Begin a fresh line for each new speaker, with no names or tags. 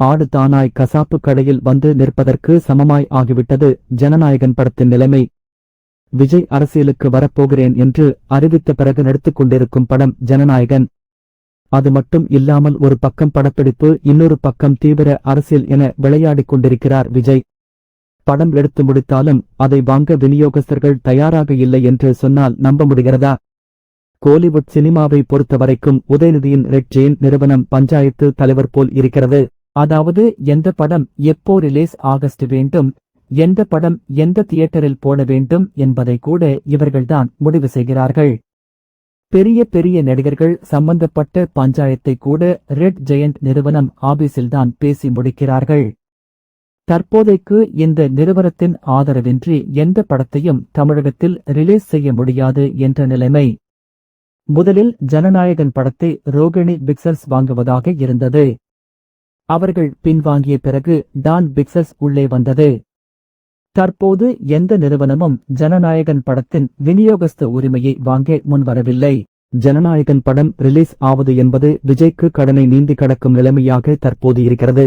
ஆடு தானாய் கசாப்பு கடையில் வந்து நிற்பதற்கு சமமாய் ஆகிவிட்டது. ஜனநாயகன் படத்தின் நிலைமை. விஜய் அரசியலுக்கு வரப்போகிறேன் என்று அறிவித்த பிறகு நடித்துக் கொண்டிருக்கும் படம் ஜனநாயகன். அது மட்டும் இல்லாமல் ஒரு பக்கம் படப்பிடிப்பு இன்னொரு பக்கம் தீவிர அரசியல் என விளையாடிக் கொண்டிருக்கிறார் விஜய். படம் எடுத்து முடித்தாலும் அதை வாங்க விநியோகஸ்தர்கள் தயாராக இல்லை என்று சொன்னால் நம்ப முடிகிறதா? கோலிவுட் சினிமாவை பொறுத்தவரைக்கும் உதயநிதியின் ரெட் ஜெயின் நிறுவனம் பஞ்சாயத்து தலைவர் போல் இருக்கிறது. அதாவது எந்த படம் எப்போ ரிலீஸ் ஆகஸ்ட் வேண்டும் எந்த படம் எந்த தியேட்டரில் போட வேண்டும் என்பதை கூட இவர்கள்தான் முடிவு செய்கிறார்கள். பெரிய பெரிய நடிகர்கள் சம்பந்தப்பட்ட பஞ்சாயத்தை கூட ரெட் ஜெயண்ட் நிறுவனம் ஆபீஸில்தான் பேசி முடிக்கிறார்கள். தற்போதைக்கு இந்த நிறுவனத்தின் ஆதரவின்றி எந்த படத்தையும் தமிழகத்தில் ரிலீஸ் செய்ய முடியாது என்ற நிலைமை. முதலில் ஜனநாயகன் படத்தை ரோகிணி பிக்சர்ஸ் வாங்குவதாக இருந்தது. அவர்கள் பின்வாங்கிய பிறகு டான் பிக்சஸ் உள்ளே வந்தது. தற்போது எந்த நிறுவனமும் ஜனநாயகன் படத்தின் விநியோகஸ்த உரிமையை வாங்க முன்வரவில்லை. ஜனநாயகன் படம் ரிலீஸ் ஆவது என்பது விஜய்க்கு கடனை நீந்தி கடக்கும் நிலைமையாக தற்போது இருக்கிறது.